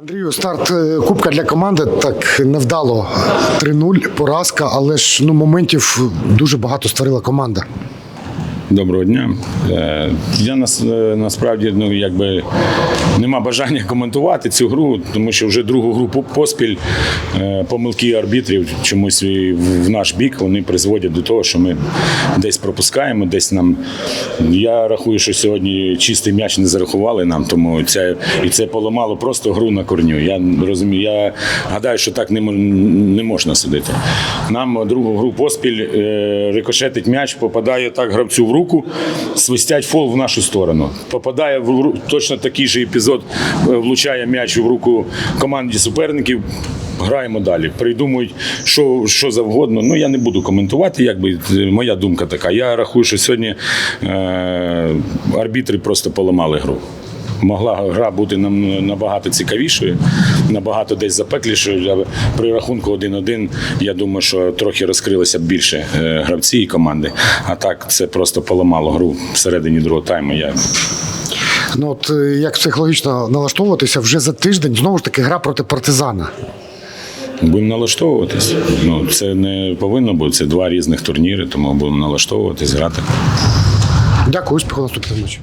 Андрію, старт е, Кубка для команди так невдало. 3-0, поразка, але ж ну моментів дуже багато створила команда. Доброго дня. Е, Я е, насправді ну, якби нема бажання коментувати цю гру, тому що вже другу групу поспіль е, помилки арбітрів чомусь в наш бік вони призводять до того, що ми десь пропускаємо, десь нам. Я рахую, що сьогодні чистий м'яч не зарахували нам, тому це і це поламало просто гру на корню. Я розумію, я гадаю, що так не, можна судити. Нам другу гру поспіль рикошетить м'яч, попадає так гравцю в руку, свистять фол в нашу сторону. Попадає в точно такий же епізод, е, влучає м'яч в руку команді суперників. Граємо далі. Придумують, що, що завгодно. Ну я не буду коментувати, якби е, моя думка така. Я рахую, що сьогодні е, арбітри просто поламали гру. Могла гра бути нам набагато цікавішою, набагато десь запеклішою. При рахунку 1-1, я думаю, що трохи розкрилися б більше е, гравці і команди. А так це просто поламало гру всередині другого тайму. Я Ну от е, як психологічно налаштовуватися вже за тиждень знову ж таки гра проти партизана. будемо налаштовуватись. Ну це не повинно бути. Це два різних турніри, тому будемо налаштовуватись, грати. Дякую, успіху наступного матчу.